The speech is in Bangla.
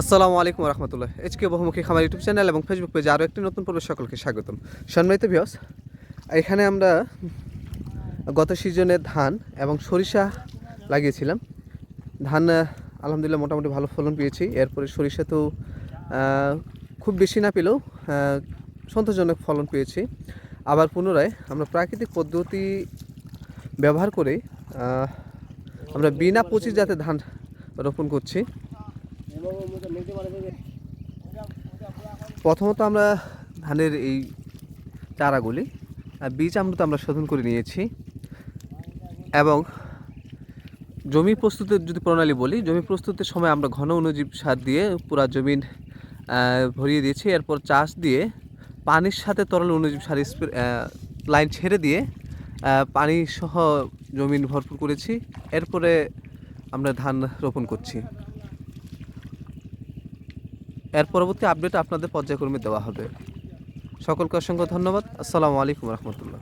আসসালামু আলাইকুম রহমতুল্লাহ এইচকে বহুমুখী খামার ইউটিউব চ্যানেল এবং ফেসবুক পেজে আরও একটি নতুন পর্বে সকলকে স্বাগতম। সম্মানিত ভিওস এখানে আমরা গত সিজনে ধান এবং সরিষা লাগিয়েছিলাম। ধান আলহামদুলিল্লাহ মোটামুটি ভালো ফলন পেয়েছি। এরপরে সরিষা তো খুব বেশি না পেলেও সন্তোষজনক ফলন পেয়েছি। আবার পুনরায় আমরা প্রাকৃতিক পদ্ধতি ব্যবহার করে আমরা বিনা পচি যাতে ধান রোপণ করছি। প্রথমত আমরা ধানের এই চারাগুলি বীজ আমরা আমরা শোধন করে নিয়েছি। এবং জমি প্রস্তুতের যদি প্রণালী বলি, জমি প্রস্তুতের সময় আমরা ঘন অনুজীব সার দিয়ে পুরা জমিন ভরিয়ে দিয়েছি। এরপর চাষ দিয়ে পানির সাথে তরল অনুজীব সার লাইন ছেড়ে দিয়ে পানি সহ জমিন ভরপুর করেছি। এরপরে আমরা ধান রোপণ করছি। এর পরবর্তী আপডেট আপনাদের পর্যায়ক্রমে দেওয়া হবে। সকলকে অসংখ্য ধন্যবাদ। আসসালামু আলাইকুম রহমতুল্লাহ।